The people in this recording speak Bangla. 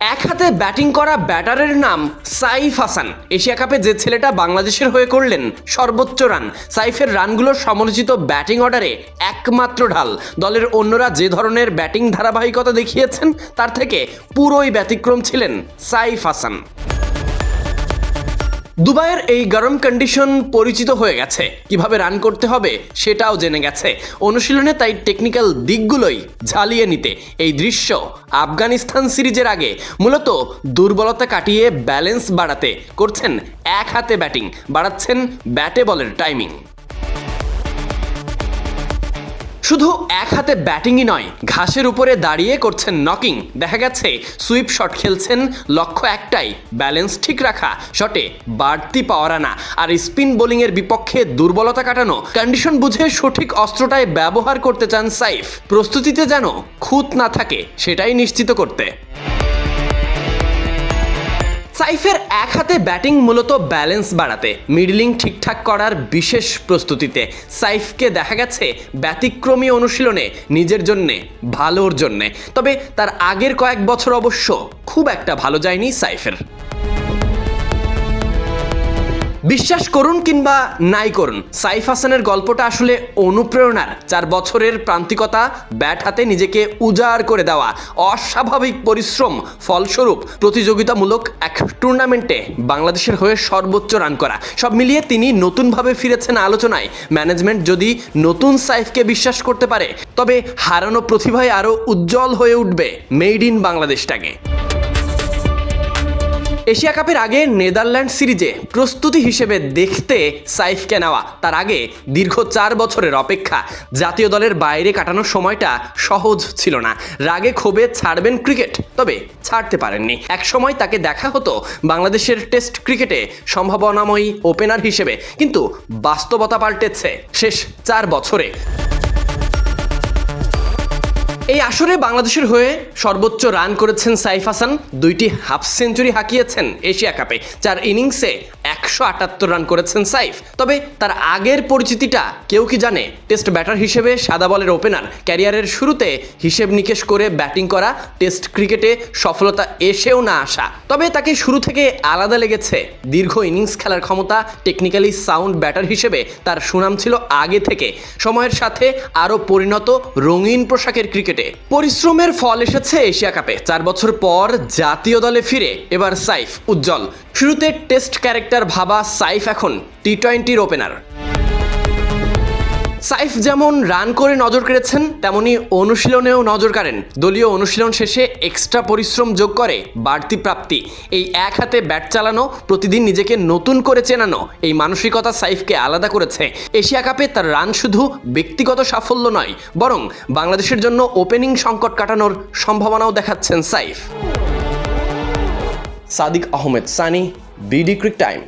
এক হাতে ব্যাটিং করা ব্যাটারের নাম সাইফ হাসান। এশিয়া কাপে যে ছেলেটা বাংলাদেশের হয়ে করলেন সর্বোচ্চ রান, সাইফের রানগুলোর সমালোচিত ব্যাটিং অর্ডারে একমাত্র ঢাল। দলের অন্যরা যে ধরনের ব্যাটিং ধারাবাহিকতা দেখিয়েছেন, তার থেকে পুরোই ব্যতিক্রম ছিলেন সাইফ হাসান। দুবাইয়ের এই গরম কন্ডিশন পরিচিত হয়ে গেছে। কীভাবে রান করতে হবে সেটাও জেনে গেছে। অনুশীলনে তাই টেকনিক্যাল দিকগুলোই ঝালিয়ে নিতে। এই দৃশ্য আফগানিস্তান সিরিজের আগে মূলত দুর্বলতা কাটিয়ে ব্যালেন্স বাড়াতে করছেন এক হাতে ব্যাটিং বাড়াচ্ছেন ব্যাটে বলের টাইমিং শুধু এক হাতে ব্যাটিংই নয়, ঘাসের উপরে দাঁড়িয়ে করছেন নকিং। দেখা গেছে, সুইপ শট খেলছেন, লক্ষ্য একটাই, ব্যালেন্স ঠিক রাখা, শটে বাড়তি পাওয়ার আনা, আর স্পিন বোলিংয়ের বিপক্ষে দুর্বলতা কাটানো, কন্ডিশন বুঝে সঠিক অস্ত্রটায় ব্যবহার করতে চান সাইফ। প্রস্তুতিতে যেন খুঁত না থাকে, সেটাই নিশ্চিত করতে। সাইফের এক হাতে ব্যাটিং মূলত ব্যালেন্স বাড়াতে, মিডলিং ঠিকঠাক করার বিশেষ প্রস্তুতিতে। সাইফকে দেখা গেছে ব্যতিক্রমী অনুশীলনে নিজের জন্যে, ভালোর জন্যে। তবে তার আগের কয়েক বছর অবশ্য খুব একটা ভালো যায়নি সাইফের। বিশ্বাস করুন কিংবা নাই করুন, সাইফ হাসানের গল্পটা আসলে অনুপ্রেরণার চার বছরের প্রান্তিকতা ব্যাট হাতে নিজেকে উজাড় করে দেওয়া, অস্বাভাবিক পরিশ্রম ফলস্বরূপ প্রতিযোগিতামূলক এক টুর্নামেন্টে বাংলাদেশের হয়ে সর্বোচ্চ রান করা। সব মিলিয়ে তিনি নতুনভাবে ফিরেছেন আলোচনায়। ম্যানেজমেন্ট যদি নতুন সাইফকে বিশ্বাস করতে পারে, তবে হারানো প্রতিভায় আরও উজ্জ্বল হয়ে উঠবে। মেড ইন বাংলাদেশটাকে। এশিয়া কাপের আগে নেদারল্যান্ড সিরিজে প্রস্তুতি হিসেবে দেখতে সাইফকে নেওয়া, তার আগে দীর্ঘ চার বছরের অপেক্ষা। জাতীয় দলের বাইরে কাটানোর সময়টা সহজ ছিল না। রাগে ক্ষোভে ছাড়বেন ক্রিকেট, তবে ছাড়তে পারেননি। একসময় তাকে দেখা হতো বাংলাদেশের টেস্ট ক্রিকেটে সম্ভাবনাময়ী ওপেনার হিসেবে, কিন্তু বাস্তবতা পাল্টেছে শেষ চার বছরে। এই আসরে বাংলাদেশের হয়ে সর্বোচ্চ রান করেছেন সাইফ হাসান, দুইটি হাফ সেঞ্চুরি হাঁকিয়েছেন এশিয়া কাপে, চার ইনিংসে একশো আটাত্তর রান করেছেন সাইফ। তবে তার আগের পরিচিতিটা কেউ কি জানে? টেস্ট ব্যাটার হিসেবে সাদা বলের ওপেনার ক্যারিয়ারের শুরুতে হিসেব নিকেশ করে ব্যাটিং করা টেস্ট ক্রিকেটে সফলতা এসেও না আসা। তবে তাকে শুরু থেকে আলাদা লেগেছে। দীর্ঘ ইনিংস খেলার ক্ষমতা টেকনিক্যালি সাউন্ড ব্যাটার হিসেবে তার সুনাম ছিল আগে থেকে। সময়ের সাথে আরও পরিণত রঙিন পোশাকের ক্রিকেটে পরিশ্রমের ফল এসেছে এশিয়া কাপে চার বছর পর জাতীয় দলে ফিরে এবার সাইফ উজ্জ্বল। শুরুতে টেস্ট ক্যারেক্টার ভাবা সাইফ এখন টি টোয়েন্টির ওপেনার। সাইফ যেমন রান করে নজর কেড়েছেন, তেমনি অনুশীলনেও নজর কাড়েন। দলীয় অনুশীলন শেষে এক্সট্রা পরিশ্রম যোগ করে বাড়তি প্রাপ্তি। এই এক হাতে ব্যাট চালানো, প্রতিদিন নিজেকে নতুন করে চেনানো, এই মানসিকতা সাইফকে আলাদা করেছে। এশিয়া কাপে তার রান শুধু ব্যক্তিগত সাফল্য নয়, বরং বাংলাদেশের জন্য ওপেনিং সংকট কাটানোর সম্ভাবনাও দেখাচ্ছেন Saif. Sadik Ahmed, Sunny, BD cric time.